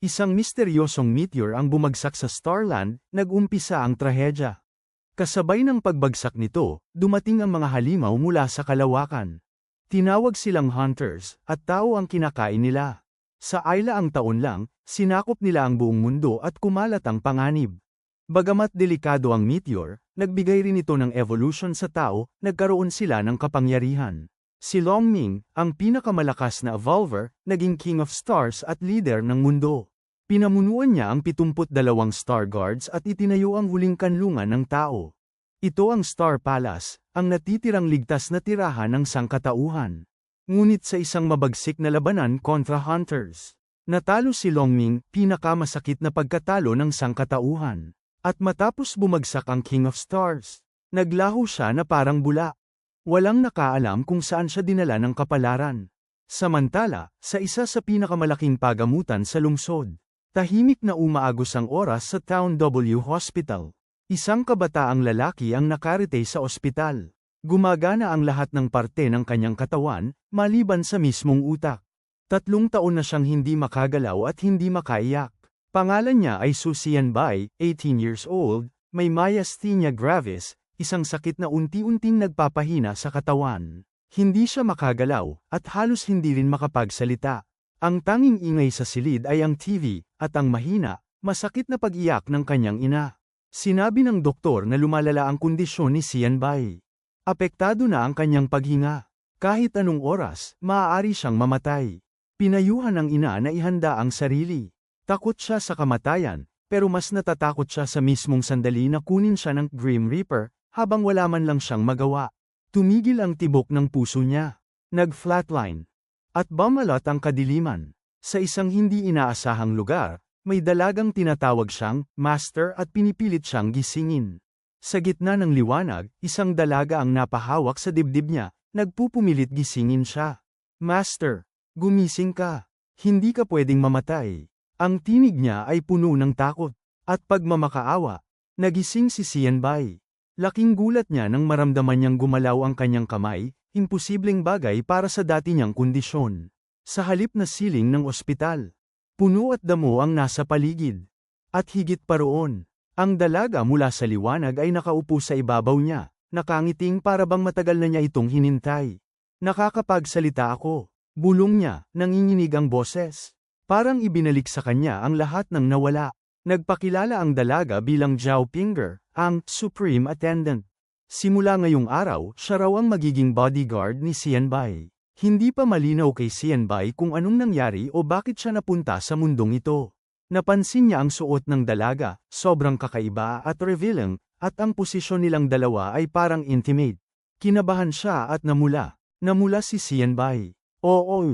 Isang misteryosong meteor ang bumagsak sa Starland, nag-umpisa ang trahedya. Kasabay ng pagbagsak nito, dumating ang mga halimaw mula sa kalawakan. Tinawag silang hunters, at tao ang kinakain nila. Sa Ayla ang taon lang, sinakop nila ang buong mundo at kumalat ang panganib. Bagamat delikado ang meteor, nagbigay rin ito ng evolution sa tao, nagkaroon sila ng kapangyarihan. Si Longming, ang pinakamalakas na evolver, naging King of Stars at leader ng mundo. Pinamunuan niya ang 72 Star Guards at itinayo ang huling kanlungan ng tao. Ito ang Star Palace, ang natitirang ligtas na tirahan ng sangkatauhan. Ngunit sa isang mabagsik na labanan kontra Hunters, natalo si Longming, pinakamasakit na pagkatalo ng sangkatauhan. At matapos bumagsak ang King of Stars, naglaho siya na parang bula. Walang nakaalam kung saan siya dinala ng kapalaran. Samantala, sa isa sa pinakamalaking pagamutan sa lungsod, tahimik na umaagos ang oras sa Town W Hospital. Isang kabataang lalaki ang nakarite sa ospital. Gumagana ang lahat ng parte ng kanyang katawan, maliban sa mismong utak. Tatlong taon na siyang hindi makagalaw at hindi makaiyak. Pangalan niya ay Susian Bai, 18 years old, may myasthenia gravis, isang sakit na unti-unting nagpapahina sa katawan. Hindi siya makagalaw, at halos hindi rin makapagsalita. Ang tanging ingay sa silid ay ang TV, at ang mahina, masakit na pag-iyak ng kanyang ina. Sinabi ng doktor na lumalala ang kondisyon ni Sian Bai. Apektado na ang kanyang paghinga. Kahit anong oras, maaari siyang mamatay. Pinayuhan ng ina na ihanda ang sarili. Takot siya sa kamatayan, pero mas natatakot siya sa mismong sandali na kunin siya ng Grim Reaper, habang wala man lang siyang magawa. Tumigil ang tibok ng puso niya. Nag-flatline. At bumalot ang kadiliman. Sa isang hindi inaasahang lugar, may dalagang tinatawag siyang master at pinipilit siyang gisingin. Sa gitna ng liwanag, isang dalaga ang napahawak sa dibdib niya, nagpupumilit gisingin siya. Master, gumising ka. Hindi ka pwedeng mamatay. Ang tinig niya ay puno ng takot. At pagmamakaawa, nagising si Sian. Laking gulat niya nang maramdaman niyang gumalaw ang kanyang kamay, imposibleng bagay para sa dati niyang kondisyon. Sa halip na siling ng ospital, puno at damo ang nasa paligid. At higit pa roon, ang dalaga mula sa liwanag ay nakaupo sa ibabaw niya, nakangiting para bang matagal na niya itong hinintay. Nakakapagsalita ako, bulong niya, nanginginig ang boses. Parang ibinalik sa kanya ang lahat ng nawala. Nagpakilala ang dalaga bilang Zhao Pinger, ang Supreme Attendant. Simula ngayong araw, siya raw ang magiging bodyguard ni Xianbai. Hindi pa malinaw kay Xianbai kung anong nangyari o bakit siya napunta sa mundong ito. Napansin niya ang suot ng dalaga, sobrang kakaiba at revealing, at ang posisyon nilang dalawa ay parang intimate. Kinabahan siya at namula. Namula si Xianbai. Oo,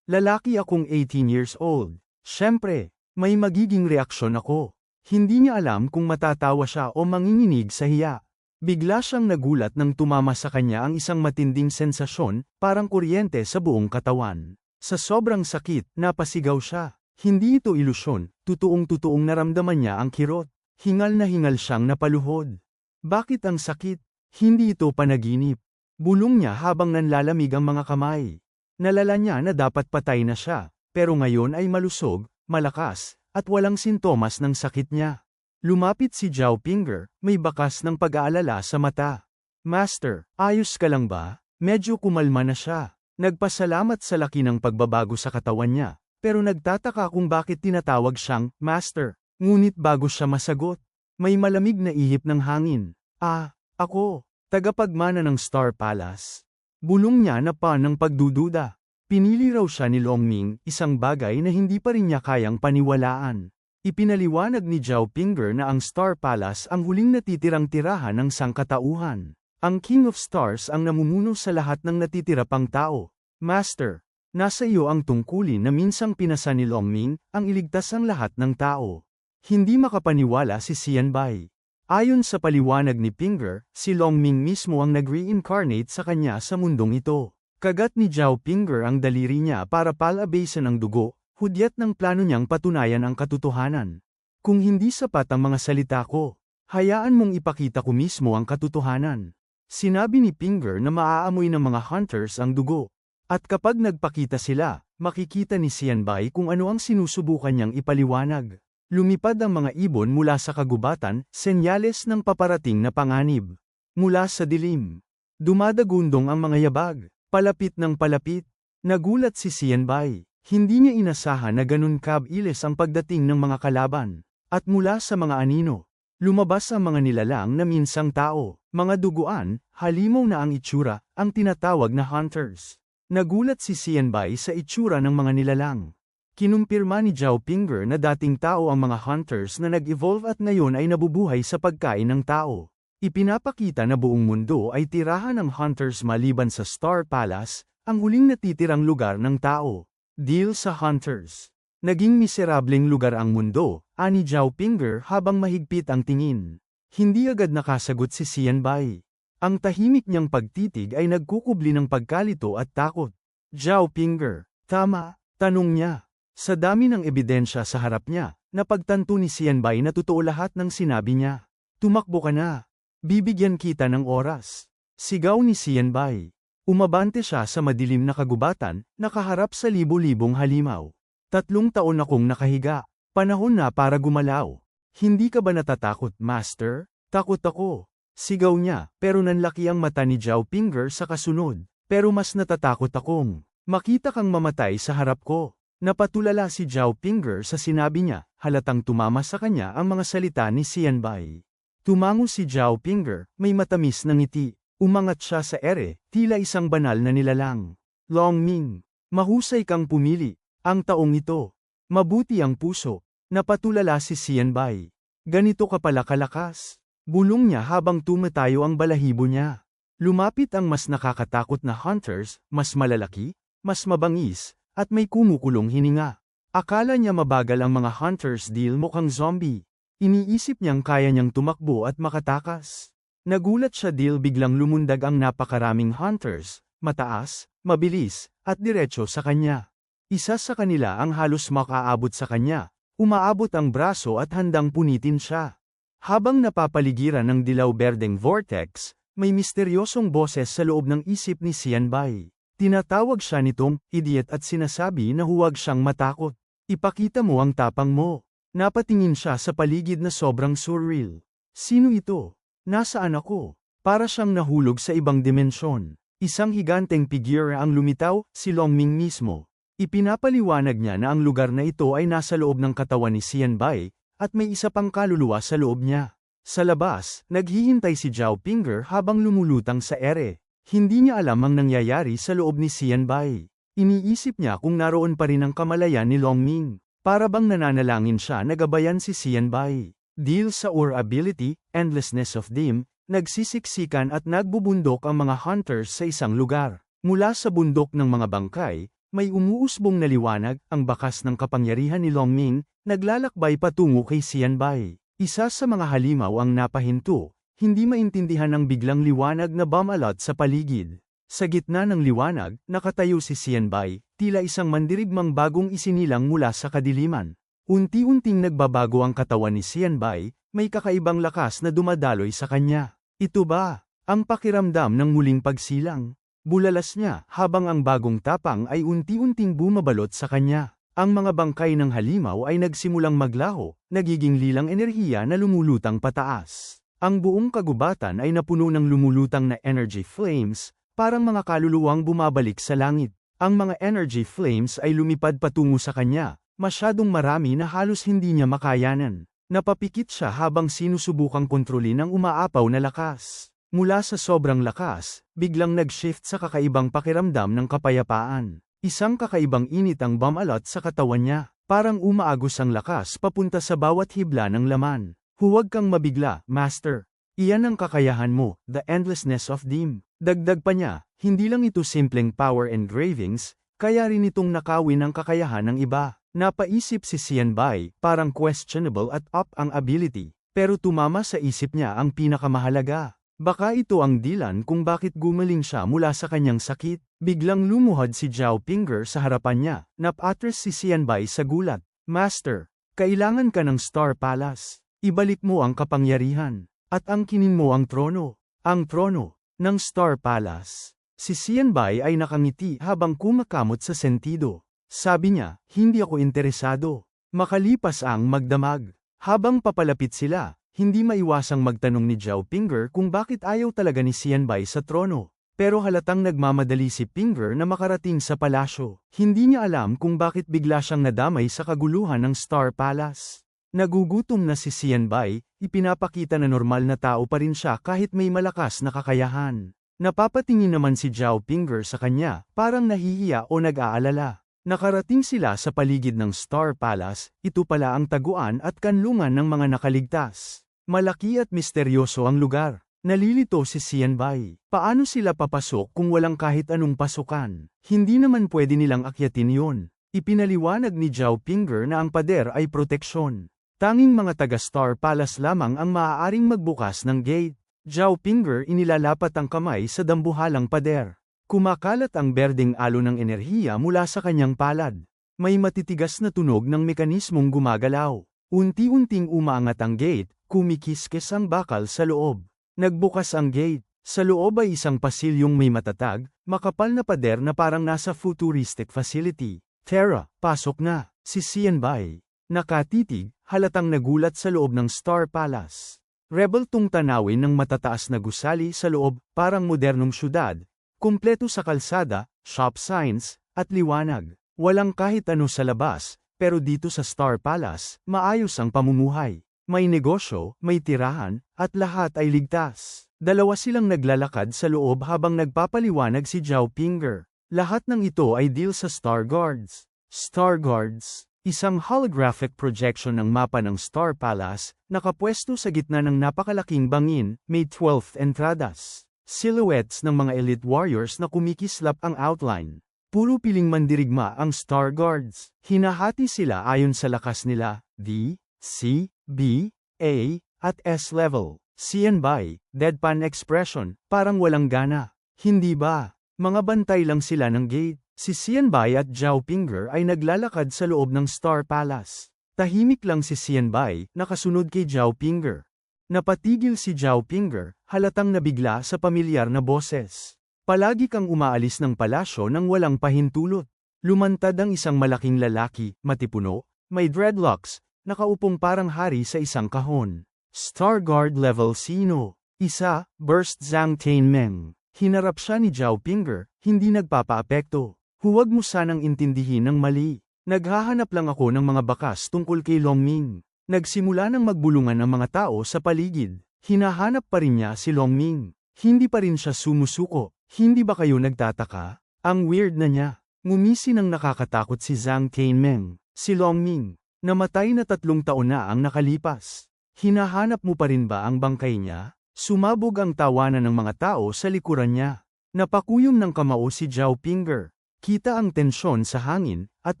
Lalaki akong 18 years old. Siyempre, may magiging reaksyon ako. Hindi niya alam kung matatawa siya o manginginig sa hiya. Bigla siyang nagulat nang tumama sa kanya ang isang matinding sensasyon, parang kuryente sa buong katawan. Sa sobrang sakit, napasigaw siya. Hindi ito ilusyon, tutuong-tutuong naramdaman niya ang kirot. Hingal na hingal siyang napaluhod. Bakit ang sakit? Hindi ito panaginip. Bulong niya habang nanlalamig ang mga kamay. Nalala niya na dapat patay na siya, pero ngayon ay malusog, malakas, at walang sintomas ng sakit niya. Lumapit si Zhao Pinger, may bakas ng pag-aalala sa mata. Master, ayos ka lang ba? Medyo kumalma na siya. Nagpasalamat sa laki ng pagbabago sa katawan niya, pero nagtataka kung bakit tinatawag siyang Master. Ngunit bago siya masagot, may malamig na ihip ng hangin. Ah, ako, tagapagmana ng Star Palace. Bulong niya na pa ng pagdududa. Pinili raw siya ni Longming, isang bagay na hindi pa rin niya kayang paniwalaan. Ipinaliwanag ni Zhao Pinger na ang Star Palace ang huling natitirang tirahan ng sangkatauhan. Ang King of Stars ang namumuno sa lahat ng natitira pang tao. Master, nasa iyo ang tungkulin na minsang pinasa ni Longming, ang iligtas ang lahat ng tao. Hindi makapaniwala si Xian Bai. Ayon sa paliwanag ni Pinger, si Longming mismo ang nag-reincarnate sa kanya sa mundong ito. Kagat ni Zhao Pinger ang daliri niya para palabasan ng dugo, hudyat ng plano niyang patunayan ang katotohanan. Kung hindi sapat ang mga salita ko, hayaan mong ipakita ko mismo ang katotohanan. Sinabi ni Pinger na maaamoy ng mga hunters ang dugo. At kapag nagpakita sila, makikita ni Xianbai kung ano ang sinusubukan niyang ipaliwanag. Lumipad ang mga ibon mula sa kagubatan, senyales ng paparating na panganib. Mula sa dilim. Dumadagundong ang mga yabag, palapit ng palapit. Nagulat si Xianbai. Hindi niya inasahan na ganun kabilis ang pagdating ng mga kalaban. At mula sa mga anino, lumabas ang mga nilalang na minsang tao, mga duguan, halimaw na ang itsura, ang tinatawag na hunters. Nagulat si Xianbai sa itsura ng mga nilalang. Kinumpirma ni Zhao Pinger na dating tao ang mga hunters na nag-evolve at ngayon ay nabubuhay sa pagkain ng tao. Ipinapakita na buong mundo ay tirahan ng hunters maliban sa Star Palace, ang huling natitirang lugar ng tao. Deal sa hunters. Naging miserableng lugar ang mundo, ani Zhao Pinger habang mahigpit ang tingin. Hindi agad nakasagot si Xianbai. Ang tahimik niyang pagtitig ay nagkukubli ng pagkalito at takot. Zhao Pinger, tama, tanong niya. Sa dami ng ebidensya sa harap niya, napagtanto ni Xianbai na totoo lahat ng sinabi niya. Tumakbo ka na. Bibigyan kita ng oras. Sigaw ni Xianbai. Umabante siya sa madilim na kagubatan, nakaharap sa libo-libong halimaw. Tatlong taon akong nakahiga. Panahon na para gumalaw. Hindi ka ba natatakot, Master? Takot ako. Sigaw niya, pero nanlaki ang mata ni Zhao Pinger sa kasunod. Pero mas natatakot akong, makita kang mamatay sa harap ko. Napatulala si Zhao Pinger sa sinabi niya, halatang tumama sa kanya ang mga salita ni Xianbai. Tumango si Zhao Pinger, may matamis na ngiti. Umangat siya sa ere, tila isang banal na nilalang. Long Ming, mahusay kang pumili. Ang taong ito, mabuti ang puso. Napatulala si Xianbai. Ganito ka pala kalakas. Bulong niya habang tumatayo ang balahibo niya. Lumapit ang mas nakakatakot na hunters, mas malalaki, mas mabangis, at may kumukulong hininga. Akala niya mabagal ang mga hunters deal mukhang zombie. Iniisip niyang kaya niyang tumakbo at makatakas. Nagulat siya deal biglang lumundag ang napakaraming hunters, mataas, mabilis, at diretso sa kanya. Isa sa kanila ang halos makaabot sa kanya, umaabot ang braso at handang punitin siya. Habang napapaligiran ng dilaw-berdeng vortex, may misteryosong boses sa loob ng isip ni Xianbai. Tinatawag siya nitong idiot at sinasabi na huwag siyang matakot. Ipakita mo ang tapang mo. Napatingin siya sa paligid na sobrang surreal. Sino ito? Nasaan ako? Para siyang nahulog sa ibang dimensyon. Isang higanteng figure ang lumitaw, si Longming mismo. Ipinapaliwanag niya na ang lugar na ito ay nasa loob ng katawan ni Xianbai, at may isa pang kaluluwa sa loob niya. Sa labas, naghihintay si Zhao Pinger habang lumulutang sa ere. Hindi niya alam ang nangyayari sa loob ni Xianbai. Iniisip niya kung naroon pa rin ang kamalayan ni Long Ming. Para bang nananalangin siya na gabayan si Xianbai. Deal sa Or Ability, Endlessness of Dim, nagsisiksikan at nagbubundok ang mga hunters sa isang lugar. Mula sa bundok ng mga bangkay, may umuusbong na liwanag, ang bakas ng kapangyarihan ni Long Ming, naglalakbay patungo kay Xianbai. Isa sa mga halimaw ang napahinto, hindi maintindihan ang biglang liwanag na bumalot sa paligid. Sa gitna ng liwanag, nakatayo si Xianbai, tila isang mandirigmang bagong isinilang mula sa kadiliman. Unti-unting nagbabago ang katawan ni Xianbai, may kakaibang lakas na dumadaloy sa kanya. Ito ba, ang pakiramdam ng muling pagsilang? Bulalas niya habang ang bagong tapang ay unti-unting bumabalot sa kanya. Ang mga bangkay ng halimaw ay nagsimulang maglaho, nagiging lilang enerhiya na lumulutang pataas. Ang buong kagubatan ay napuno ng lumulutang na energy flames, parang mga kaluluwang bumabalik sa langit. Ang mga energy flames ay lumipad patungo sa kanya, masyadong marami na halos hindi niya makayanan. Napapikit siya habang sinusubukang kontrolin ang umaapaw na lakas. Mula sa sobrang lakas, biglang nag-shift sa kakaibang pakiramdam ng kapayapaan. Isang kakaibang init ang bumalot sa katawan niya, parang umaagos ang lakas papunta sa bawat hibla ng laman. Huwag kang mabigla, Master. Iyan ang kakayahan mo, the endlessness of dim. Dagdag pa niya, hindi lang ito simpleng power engravings, kaya rin itong nakawin ang kakayahan ng iba. Napaisip si Xianbai, parang questionable at up ang ability, pero tumama sa isip niya ang pinakamahalaga. Baka ito ang dilan kung bakit gumaling siya mula sa kanyang sakit. Biglang lumuhad si Zhao Pinger sa harapan niya, napatres si Xianbai sa gulat. Master, kailangan ka ng Star Palace. Ibalik mo ang kapangyarihan. At angkinin mo ang trono. Ang trono ng Star Palace. Si Xianbai ay nakangiti habang kumakamot sa sentido. Sabi niya, hindi ako interesado. Makalipas ang magdamag. Habang papalapit sila, hindi maiwasang magtanong ni Zhao Pinger kung bakit ayaw talaga ni Xianbai sa trono. Pero halatang nagmamadali si Pinger na makarating sa palasyo. Hindi niya alam kung bakit bigla siyang nadamay sa kaguluhan ng Star Palace. Nagugutom na si Xianbai, ipinapakita na normal na tao pa rin siya kahit may malakas na kakayahan. Napapatingin naman si Zhao Pinger sa kanya, parang nahihiya o nag-aalala. Nakarating sila sa paligid ng Star Palace, ito pala ang taguan at kanlungan ng mga nakaligtas. Malaki at misteryoso ang lugar. Nalilito si Xianbai. Paano sila papasok kung walang kahit anong pasukan? Hindi naman pwede nilang akyatin yon. Ipinaliwanag ni Zhao Pinger na ang pader ay proteksyon. Tanging mga taga-Star Palace lamang ang maaaring magbukas ng gate. Zhao Pinger inilalapat ang kamay sa dambuhalang pader. Kumakalat ang berdeng alo ng enerhiya mula sa kanyang palad. May matitigas na tunog ng mekanismong gumagalaw. Unti-unting umaangat ang gate, kumikiskis ang bakal sa loob. Nagbukas ang gate. Sa loob ay isang pasilyong may matatag, makapal na pader na parang nasa futuristic facility. Tara, pasok na. Si Xianbai. Nakatitig, halatang nagulat sa loob ng Star Palace. Rebel tung tanawin ng matataas na gusali sa loob, parang modernong syudad. Kumpleto sa kalsada, shop signs, at liwanag. Walang kahit ano sa labas, pero dito sa Star Palace, maayos ang pamumuhay. May negosyo, may tirahan, at lahat ay ligtas. Dalawa silang naglalakad sa loob habang nagpapaliwanag si Zhao Pinger. Lahat ng ito ay deal sa Star Guards. Star Guards, isang holographic projection ng mapa ng Star Palace, nakapwesto sa gitna ng napakalaking bangin, may 12th entradas. Silhouettes ng mga elite warriors na kumikislap ang outline. Puro piling mandirigma ang Star Guards. Hinahati sila ayon sa lakas nila, D, C, B, A, at S level. Xianbai, deadpan expression, parang walang gana. Hindi ba? Mga bantay lang sila ng gate. Si Xianbai at Zhao Pinger ay naglalakad sa loob ng Star Palace. Tahimik lang si Xianbai, nakasunod kay Zhao Pinger. Napatigil si Zhao Pinger, halatang nabigla sa pamilyar na boses. Palagi kang umaalis ng palasyo nang walang pahintulot. Lumantad ang isang malaking lalaki, matipuno, may dreadlocks, nakaupong parang hari sa isang kahon. Star Guard level sino? Isa, burst Zhang Tianmeng. Hinarap siya ni Zhao Pinger, hindi nagpapaapekto. Huwag mo sanang intindihin ng mali. Naghahanap lang ako ng mga bakas tungkol kay Longming. Nagsimula ng magbulungan ang mga tao sa paligid. Hinahanap pa rin niya si Longming. Hindi pa rin siya sumusuko. Hindi ba kayo nagtataka? Ang weird na niya. Ngumisi ng nakakatakot si Zhang Tianmeng. Si Longming. Namatay na tatlong taon na ang nakalipas. Hinahanap mo pa rin ba ang bangkay niya? Sumabog ang tawanan ng mga tao sa likuran niya. Napakuyom ng kamao si Zhao Pinger. Kita ang tensyon sa hangin, at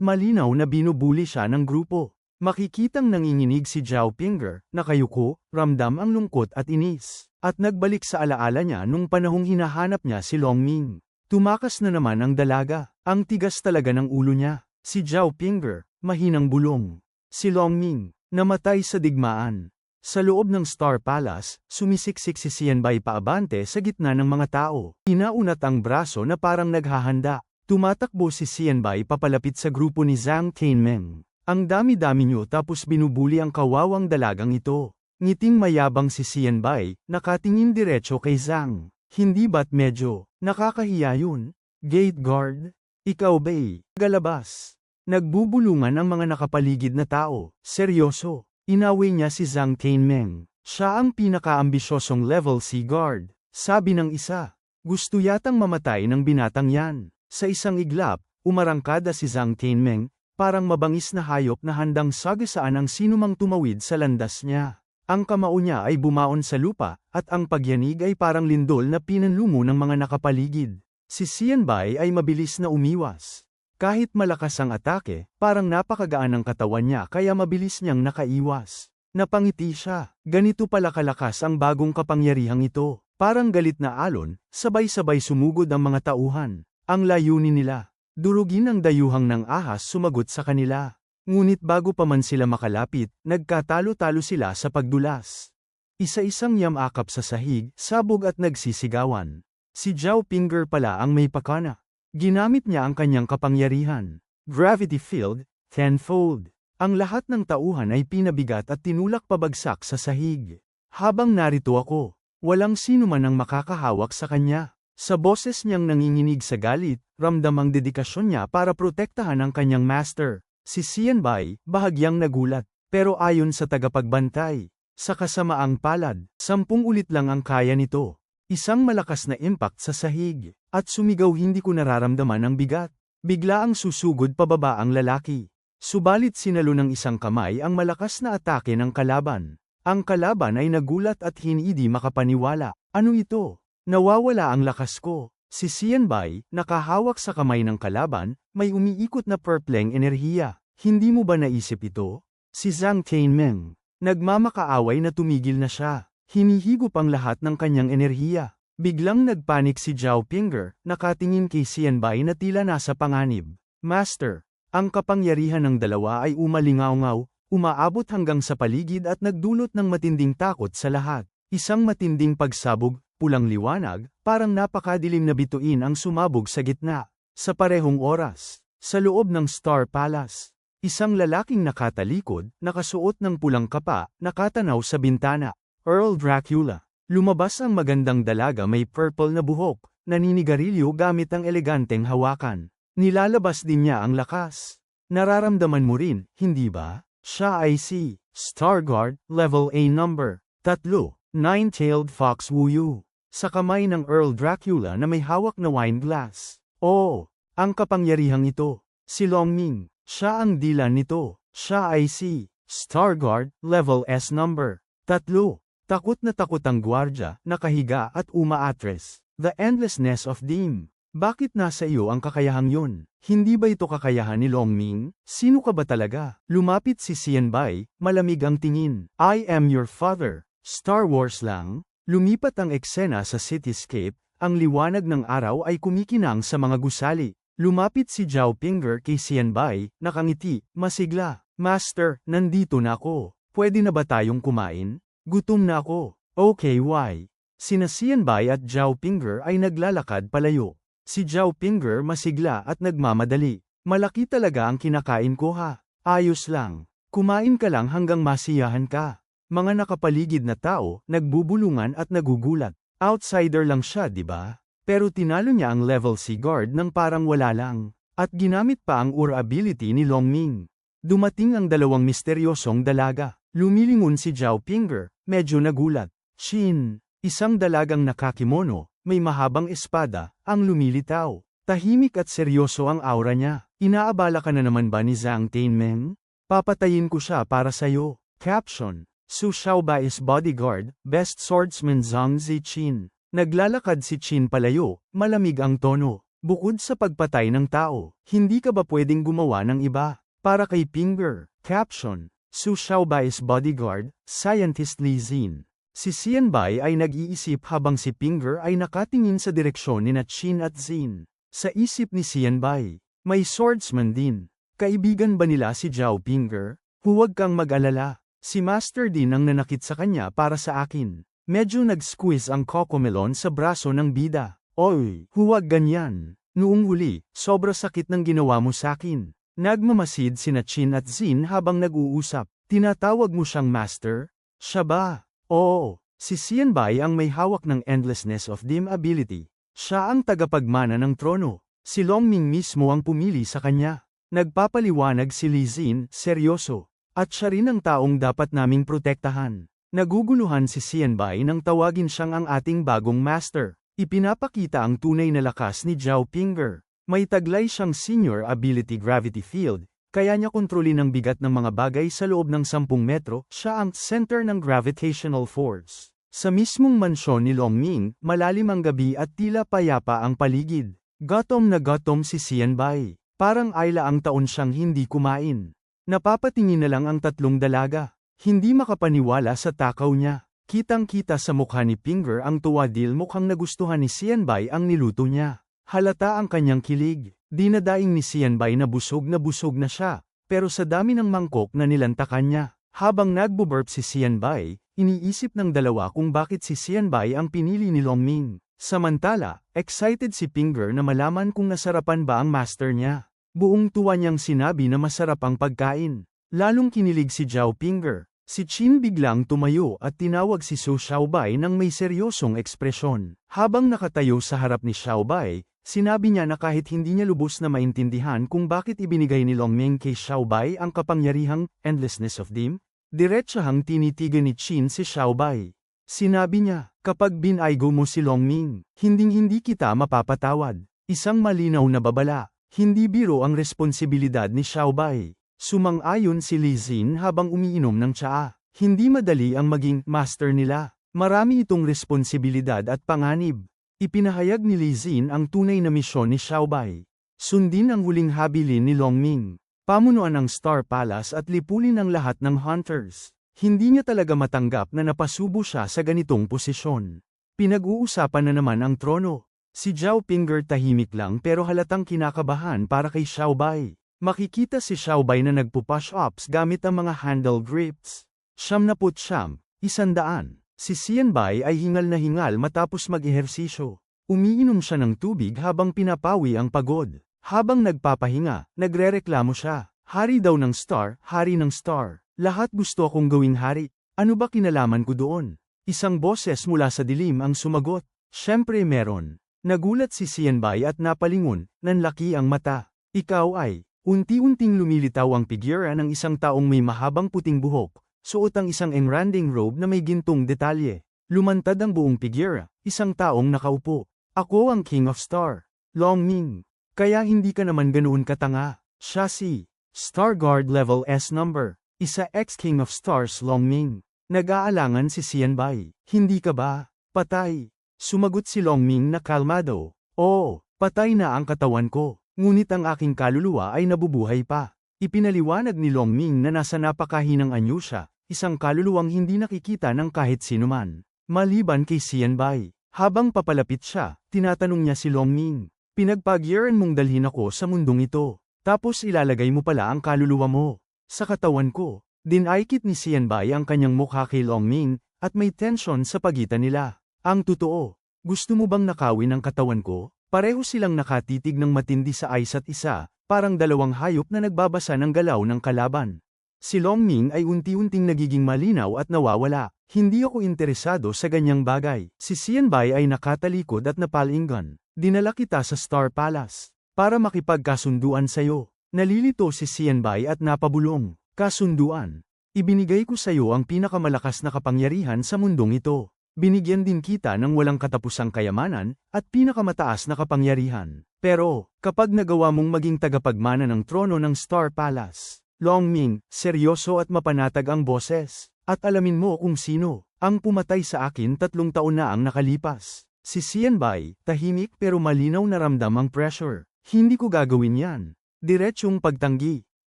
malinaw na binubuli siya ng grupo. Makikitang nanginginig si Zhao Pinger, nakayuko, ramdam ang lungkot at inis. At nagbalik sa alaala niya nung panahong hinahanap niya si Longming. Tumakas na naman ang dalaga. Ang tigas talaga ng ulo niya. Si Zhao Pinger, mahinang bulong. Si Longming, namatay sa digmaan. Sa loob ng Star Palace, sumisiksik si Xianbai paabante sa gitna ng mga tao. Inaunat ang braso na parang naghahanda. Tumatakbo si Xianbai papalapit sa grupo ni Zhang Tianmeng. Ang dami-dami niyo tapos binubuli ang kawawang dalagang ito. Ngiting mayabang si Xianbai, nakatingin diretso kay Zhang. Hindi ba't medyo, nakakahiya yun? Gate guard? Ikaw ba'y, galabas? Nagbubulungan ang mga nakapaligid na tao, seryoso. Inaway niya si Zhang Tianmeng. Siya ang pinakaambisyosong level C guard. Sabi ng isa. Gusto yatang mamatay ng binatang yan. Sa isang iglap, umarangkada si Zhang Tianmeng, parang mabangis na hayop na handang sagasaan ang sinumang tumawid sa landas niya. Ang kamao niya ay bumaon sa lupa, at ang pagyanig ay parang lindol na pinanlumo ng mga nakapaligid. Si Xianbai ay mabilis na umiwas. Kahit malakas ang atake, parang napakagaan ng katawan niya kaya mabilis niyang nakaiwas. Napangiti siya. Ganito pala kalakas ang bagong kapangyarihang ito. Parang galit na alon, sabay-sabay sumugod ang mga tauhan. Ang layunin nila. Durugin ang dayuhang ng ahas sumagot sa kanila. Ngunit bago pa man sila makalapit, nagkatalo-talo sila sa pagdulas. Isa-isang yamakap sa sahig, sabog at nagsisigawan. Si Zhao Pinger pala ang may pakana. Ginamit niya ang kanyang kapangyarihan. Gravity field, tenfold. Ang lahat ng tauhan ay pinabigat at tinulak pabagsak sa sahig. Habang narito ako, walang sino man ang makakahawak sa kanya. Sa boses niyang nanginginig sa galit, ramdam ang dedikasyon niya para protektahan ang kanyang master. Si Bai, bahagyang nagulat, pero ayon sa tagapagbantay, sa kasamaang palad, sampung ulit lang ang kaya nito. Isang malakas na impact sa sahig, at sumigaw hindi ko nararamdaman ang bigat. Bigla ang susugod pababa ang lalaki. Subalit sinalo ng isang kamay ang malakas na atake ng kalaban. Ang kalaban ay nagulat at hindi makapaniwala. Ano ito? Nawawala ang lakas ko. Si Sian Bai, nakahawak sa kamay ng kalaban, may umiikot na purpleng enerhiya. Hindi mo ba naisip ito? Si Zhang Tianmeng. Nagmamakaaway na tumigil na siya. Hinihigop ang lahat ng kanyang enerhiya. Biglang nagpanik si Zhao Pinger, nakatingin kay Sian Bai na tila nasa panganib. Master, ang kapangyarihan ng dalawa ay umalingaw-ngaw, umaabot hanggang sa paligid at nagdulot ng matinding takot sa lahat. Isang matinding pagsabog, pulang liwanag, parang napakadilim na bituin ang sumabog sa gitna. Sa parehong oras, sa loob ng Star Palace, isang lalaking nakatalikod, nakasuot ng pulang kapa, nakatanaw sa bintana. Earl Dracula. Lumabas ang magandang dalaga may purple na buhok, naninigarilyo gamit ang eleganteng hawakan. Nilalabas din niya ang lakas. Nararamdaman mo rin, hindi ba? Siya ay si Starguard, Level A number. Tatlo, Nine-tailed Fox Wuyu. Sa kamay ng Earl Dracula na may hawak na wine glass. Oo, ang kapangyarihang ito. Si Longming, siya ang dila nito. Siya ay si Starguard, Level S number. Tatlo, takot na takot ang gwardya, nakahiga at umaatres. The Endlessness of Dim. Bakit nasa iyo ang kakayahang yun? Hindi ba ito kakayahan ni Longming? Sino ka ba talaga? Lumapit si Xian Bai, malamig ang tingin. I am your father. Star Wars lang? Lumipat ang eksena sa cityscape, ang liwanag ng araw ay kumikinang sa mga gusali. Lumapit si Zhao Pinger kay Xian Bai, nakangiti, masigla. Master, nandito na ako. Pwede na ba tayong kumain? Gutom na ako. Okay, why? Sina Xian Bai at Zhao Pinger ay naglalakad palayo. Si Zhao Pinger masigla at nagmamadali. Malaki talaga ang kinakain ko ha. Ayos lang. Kumain ka lang hanggang masiyahan ka. Mga nakapaligid na tao, nagbubulungan at nagugulat. Outsider lang siya, di ba? Pero tinalo niya ang level C guard ng parang wala lang. At ginamit pa ang ur ability ni Long Ming. Dumating ang dalawang misteryosong dalaga. Lumilingon si Zhao Pinger, medyo nagulat. Shin, isang dalagang nakakimono, may mahabang espada, ang lumilitaw. Tahimik at seryoso ang aura niya. Inaabala ka na naman ba ni Zhang Tianmeng? Papatayin ko siya para sa'yo. Caption. Su Xiaobai bodyguard, best swordsman Zhang Ziqin. Naglalakad si Qin palayo, malamig ang tono. Bukod sa pagpatay ng tao, hindi ka ba pwedeng gumawa ng iba? Para kay Pinger. Caption. Su Xiaobai's bodyguard, scientist Li Xin. Si Xian Bai ay nag-iisip habang si Pinger ay nakatingin sa direksyon ni Chin at Xin. Sa isip ni Xian Bai, may swordsman din. Kaibigan ba nila si Zhao Pinger? Huwag kang mag-alala. Si Master din ang nanakit sa kanya para sa akin. Medyo nag-squeeze ang cocomelon sa braso ng bida. Oy, huwag ganyan. Noong huli, sobra sakit ng ginawa mo sa akin. Nagmamasid sina Chin at Xin habang nag-uusap. Tinatawag mo siyang master? Siya ba? Oo, si Xian Bai ang may hawak ng Endlessness of Dim ability. Siya ang tagapagmana ng trono. Si Long Ming mismo ang pumili sa kanya. Nagpapaliwanag si Li Xin, seryoso. At siya rin ang taong dapat naming protektahan. Naguguluhan si Xian Bai nang tawagin siyang ang ating bagong master. Ipinapakita ang tunay na lakas ni Zhao Pinger. May taglay siyang senior ability gravity field, kaya niya kontrolin ang bigat ng mga bagay sa loob ng 10 metro, siya ang center ng gravitational force. Sa mismong mansyon ni Longming, malalim ang gabi at tila payapa ang paligid. Gatom na gatom si Xian Bai. Parang ayla ang taon siyang hindi kumain. Napapatingin na lang ang tatlong dalaga. Hindi makapaniwala sa takaw niya. Kitang-kita sa mukha ni Pinger ang tuwadil mukhang nagustuhan ni Xian Bai ang niluto niya. Halata ang kanyang kilig. Dinadaing ni Xian Bai na busog na busog na siya, pero sa dami ng mangkok na nilantakan niya, habang nagbuburp si Xian Bai, iniisip ng dalawa kung bakit si Xian Bai ang pinili ni Long Ming. Samantala, excited si Pinger na malaman kung nasarapan ba ang master niya. Buong tuwa niyang sinabi na masarap ang pagkain. Lalong kinilig si Zhao Pinger. Si Chin biglang tumayo at tinawag si Su Xiaobai ng may seryosong ekspresyon. Habang nakatayo sa harap ni Xiaobai, sinabi niya na kahit hindi niya lubos na maintindihan kung bakit ibinigay ni Longming kay Xiaobai ang kapangyarihang endlessness of dim, diretsahang tinitigan ni Chin si Xiaobai. Sinabi niya, kapag binaygo mo si Longming, hinding-hindi kita mapapatawad. Isang malinaw na babala, hindi biro ang responsibilidad ni Xiaobai. Sumang-ayon si Li Xin habang umiinom ng tsaa. Hindi madali ang maging master nila. Marami itong responsibilidad at panganib. Ipinahayag ni Li Xin ang tunay na misyon ni Xiaobai. Sundin ang huling habilin ni Longming. Pamunuan ng Star Palace at lipulin ang lahat ng hunters. Hindi niya talaga matanggap na napasubo siya sa ganitong posisyon. Pinag-uusapan na naman ang trono. Si Zhao Pinger tahimik lang pero halatang kinakabahan para kay Xiaobai. Makikita si Xiaobai na nagpupush ups gamit ang mga handle grips. Siyam na put siyam, isandaan. Si Xianbai ay hingal na hingal matapos mag-ehersisyo. Umiinom siya ng tubig habang pinapawi ang pagod. Habang nagpapahinga, nagrereklamo siya. Hari daw ng star, hari ng star. Lahat gusto akong gawing hari. Ano ba kinalaman ko doon? Isang boses mula sa dilim ang sumagot. Siyempre meron. Nagulat si Xianbai at napalingon, nanlaki ang mata. Ikaw ay, Unti-unting lumilitaw ang figura ng isang taong may mahabang puting buhok, suot ang isang enranding robe na may gintong detalye. Lumantad ang buong figura, isang taong nakaupo. Ako ang King of Star, Long Ming. Kaya hindi ka naman ganoon katanga. Siya si Star Guard Level S number, isa ex-King of Stars Long Ming. Nag-aalangan si Xianbai. Hindi ka ba? Patay. Sumagot si Long Ming na kalmado. Oo, patay na ang katawan ko. Ngunit ang aking kaluluwa ay nabubuhay pa. Ipinaliwanag ni Long Ming na nasa napakahinang anyo siya, isang kaluluwang hindi nakikita ng kahit sinuman. Maliban kay Xianbai, habang papalapit siya, tinatanong niya si Long Ming, pinagpagyaran mong dalhin ako sa mundong ito, tapos ilalagay mo pala ang kaluluwa mo. Sa katawan ko, dinaikit ni Xianbai ang kanyang mukha kay Long Ming, at may tensyon sa pagitan nila. Ang totoo, gusto mo bang nakawin ang katawan ko? Pareho silang nakatitig ng matindi sa isa't isa, parang dalawang hayop na nagbabasa ng galaw ng kalaban. Si Long Ming ay unti-unting nagiging malinaw at nawawala. Hindi ako interesado sa ganyang bagay. Si Xianbai ay nakatalikod at napalinggan. Dinala kita sa Star Palace. Para makipagkasunduan sayo. Nalilito si Xianbai at napabulong. Kasunduan. Ibinigay ko sayo ang pinakamalakas na kapangyarihan sa mundong ito. Binigyan din kita ng walang katapusang kayamanan, at pinakamataas na kapangyarihan. Pero, kapag nagawa mong maging tagapagmana ng trono ng Star Palace, Long Ming, seryoso at mapanatag ang boses. At alamin mo kung sino, ang pumatay sa akin tatlong taon na ang nakalipas. Si Xianbai, tahimik pero malinaw na ramdam ang pressure. Hindi ko gagawin yan. Diretsyong pagtanggi.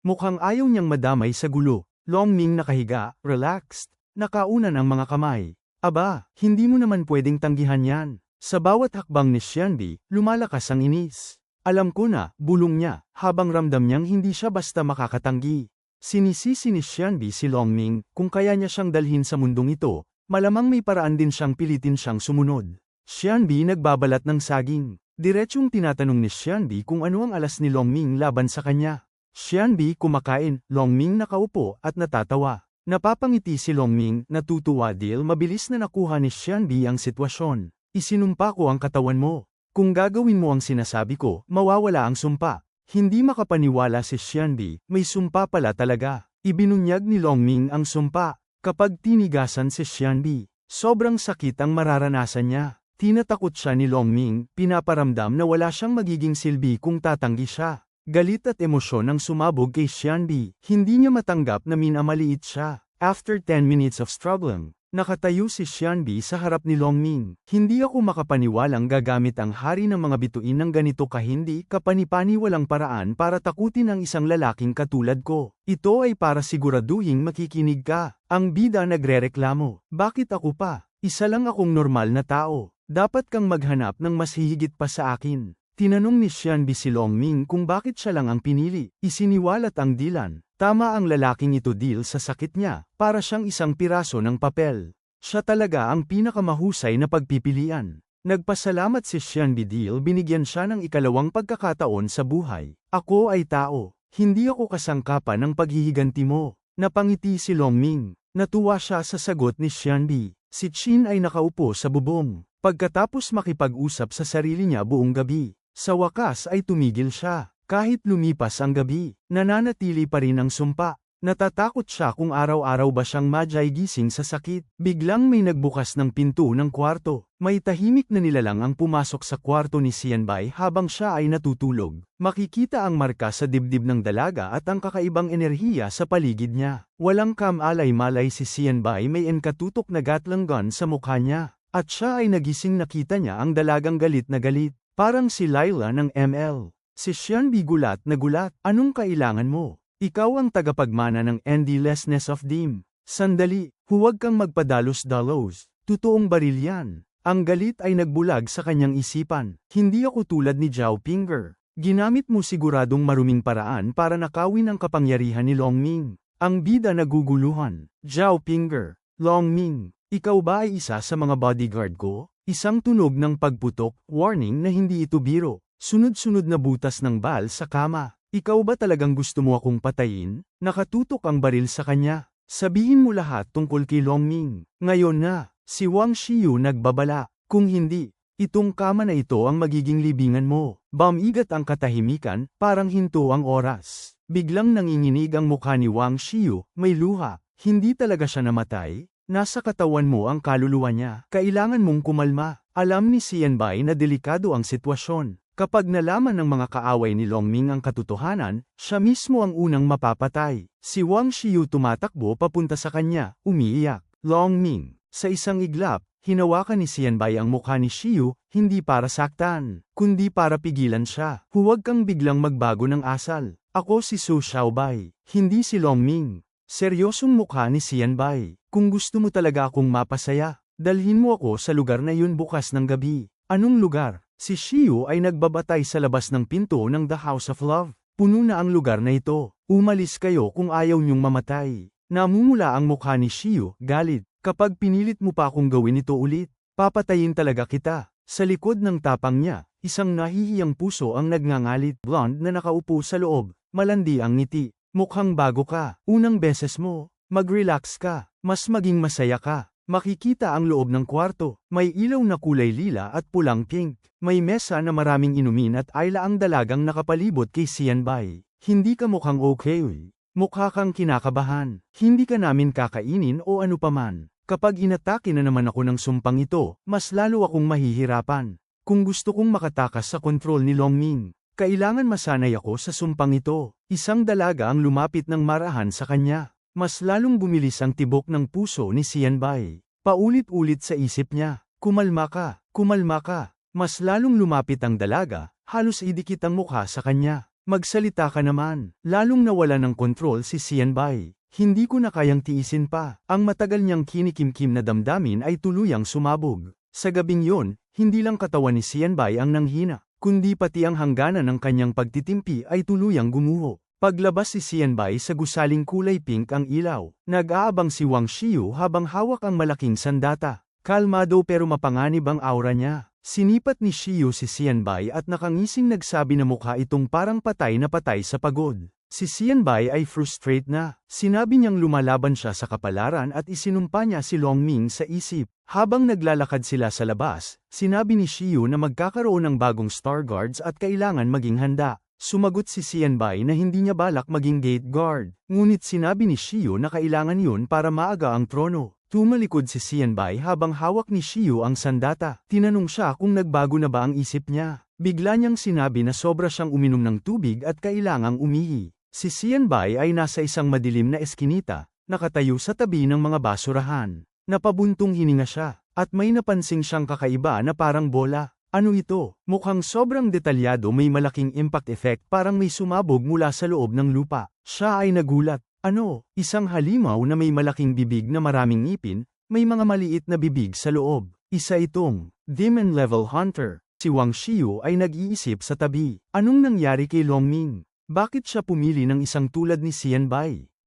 Mukhang ayaw niyang madamay sa gulo. Long Ming nakahiga, relaxed, nakaunan ang mga kamay. Aba, hindi mo naman pwedeng tanggihan yan. Sa bawat hakbang ni Xianbi, lumalakas ang inis. Alam ko na, bulong niya, habang ramdam niyang hindi siya basta makakatanggi. Sinisisi ni Xianbi si Longming, kung kaya niya siyang dalhin sa mundong ito, malamang may paraan din siyang pilitin siyang sumunod. Xianbi nagbabalat ng saging. Diretsyong tinatanong ni Xianbi kung ano ang alas ni Longming laban sa kanya. Xianbi kumakain, Longming nakaupo at natatawa. Napapangiti si Longming, natutuwa dil mabilis na nakuha ni Xianbi ang sitwasyon. Isinumpa ko ang katawan mo. Kung gagawin mo ang sinasabi ko, mawawala ang sumpa. Hindi makapaniwala si Xianbi, may sumpa pala talaga. Ibinunyag ni Longming ang sumpa. Kapag tinigasan si Xianbi, sobrang sakit ang mararanasan niya. Tinatakot siya ni Longming, pinaparamdam na wala siyang magiging silbi kung tatanggi siya. Galit at emosyon ang sumabog kay Xianbi, hindi niya matanggap na minamaliit siya. After 10 minutes of struggling, nakatayo si Xianbi sa harap ni Longming. Hindi ako makapaniwalang gagamit ang hari ng mga bituin ng ganito kahindi kapanipani walang paraan para takutin ang isang lalaking katulad ko. Ito ay para siguraduhing makikinig ka. Ang bida nagrereklamo. Bakit ako pa? Isa lang akong normal na tao. Dapat kang maghanap ng mas hihigit pa sa akin. Tinanong ni Xianbi si Longming kung bakit siya lang ang pinili. Isiniwalat ang dilan. Tama ang lalaking ito deal sa sakit niya, para siyang isang piraso ng papel. Siya talaga ang pinakamahusay na pagpipilian. Nagpasalamat si Xian Bidil binigyan siya ng ikalawang pagkakataon sa buhay. Ako ay tao, hindi ako kasangkapan ng paghihiganti mo. Napangiti si Longming. Natuwa siya sa sagot ni Xianbi. Si Qin ay nakaupo sa bubong. Pagkatapos makipag-usap sa sarili niya buong gabi, sa wakas ay tumigil siya. Kahit lumipas ang gabi, nananatili pa rin ang sumpa. Natatakot siya kung araw-araw ba siyang madyay gising sa sakit. Biglang may nagbukas ng pinto ng kwarto. May tahimik na nilalang ang pumasok sa kwarto ni Sianbay habang siya ay natutulog. Makikita ang marka sa dibdib ng dalaga at ang kakaibang enerhiya sa paligid niya. Walang kamalay-malay si Sianbay may enkatutok na gatlang gun sa mukha niya. At siya ay nagising nakita niya ang dalagang galit na galit. Parang si Laila ng ML. Si Xianbi gulat na gulat. Anong kailangan mo? Ikaw ang tagapagmana ng endlessness of dim. Sandali, huwag kang magpadalos-dalos. Totoong baril yan. Ang galit ay nagbulag sa kanyang isipan. Hindi ako tulad ni Zhao Pinger. Ginamit mo siguradong maruming paraan para nakawin ang kapangyarihan ni Long Ming. Ang bida naguguluhan. Zhao Pinger, Long Ming, ikaw ba ay isa sa mga bodyguard ko? Isang tunog ng pagputok, warning na hindi ito biro. Sunod-sunod na butas ng bal sa kama. Ikaw ba talagang gusto mo akong patayin? Nakatutok ang baril sa kanya. Sabihin mo lahat tungkol kay Longming. Ngayon na, si Wang Xiu nagbabala. Kung hindi, itong kama na ito ang magiging libingan mo. Bamigat ang katahimikan, parang hinto ang oras. Biglang nanginginig ang mukha ni Wang Xiu, may luha. Hindi talaga siya namatay. Nasa katawan mo ang kaluluwa niya. Kailangan mong kumalma. Alam ni Xianbai na delikado ang sitwasyon. Kapag nalaman ng mga kaaway ni Longming ang katotohanan, siya mismo ang unang mapapatay. Si Wang Xiu tumatakbo papunta sa kanya, umiiyak. Longming, sa isang iglap, hinawakan ni Xianbai ang mukha ni Xiu, hindi para saktan, kundi para pigilan siya. Huwag kang biglang magbago ng asal. Ako si Su Xiaobai, hindi si Longming. Seryosong mukha ni Xianbai. Kung gusto mo talaga akong mapasaya, dalhin mo ako sa lugar na yun bukas ng gabi. Anong lugar? Si Xiu ay nagbabatay sa labas ng pinto ng The House of Love. Puno na ang lugar na ito. Umalis kayo kung ayaw niyong mamatay. Namumula ang mukha ni Xiu, galit. Kapag pinilit mo pa akong gawin ito ulit, papatayin talaga kita. Sa likod ng tapang niya, isang nahihiyang puso ang nagngangalit. Blonde na nakaupo sa loob, malandi ang ngiti. Mukhang bago ka, unang beses mo, mag-relax ka, mas maging masaya ka. Makikita ang loob ng kwarto, may ilaw na kulay lila at pulang pink. May mesa na maraming inumin at Ayla ang dalagang nakapalibot kay Sianbay. Hindi ka mukhang okay. Mukha kang kinakabahan. Hindi ka namin kakainin o ano paman. Kapag inatake na naman ako ng sumpang ito, mas lalo akong mahihirapan. Kung gusto kong makatakas sa kontrol ni Longming, kailangan masanay ako sa sumpang ito. Isang dalaga ang lumapit ng marahan sa kanya. Mas lalong bumilis ang tibok ng puso ni Sianbay. Paulit-ulit sa isip niya, kumalma ka, kumalma ka. Mas lalong lumapit ang dalaga, halos idikit ang mukha sa kanya. Magsalita ka naman, lalong nawala ng kontrol si Sianbay. Hindi ko na kayang tiisin pa. Ang matagal niyang kinikimkim na damdamin ay tuluyang sumabog. Sa gabing yon, hindi lang katawan ni Sianbay ang nanghina, kundi pati ang hangganan ng kanyang pagtitimpi ay tuluyang gumuho. Paglabas si Xianbai sa gusaling kulay pink ang ilaw, nag-aabang si Wang Xiu habang hawak ang malaking sandata. Kalmado pero mapanganib ang aura niya. Sinipat ni Xiu si Xianbai at nakangising nagsabi na mukha itong parang patay na patay sa pagod. Si Xianbai ay frustrate na. Sinabi niyang lumalaban siya sa kapalaran at isinumpa niya si Longming sa isip. Habang naglalakad sila sa labas, sinabi ni Xiu na magkakaroon ng bagong Star Guards at kailangan maging handa. Sumagot si Xianbai na hindi niya balak maging gate guard, ngunit sinabi ni Xiu na kailangan yun para maaga ang trono. Tumalikod si Xianbai habang hawak ni Xiu ang sandata. Tinanong siya kung nagbago na ba ang isip niya. Bigla niyang sinabi na sobra siyang uminom ng tubig at kailangang umihi. Si Xianbai ay nasa isang madilim na eskinita, nakatayo sa tabi ng mga basurahan. Napabuntong hininga siya, at may napansing siyang kakaiba na parang bola. Ano ito? Mukhang sobrang detalyado may malaking impact effect parang may sumabog mula sa loob ng lupa. Siya ay nagulat. Ano? Isang halimaw na may malaking bibig na maraming ngipin, may mga maliit na bibig sa loob. Isa itong Demon Level Hunter. Si Wang Xiu ay nag-iisip sa tabi. Anong nangyari kay Long Ming? Bakit siya pumili ng isang tulad ni Xian Bai?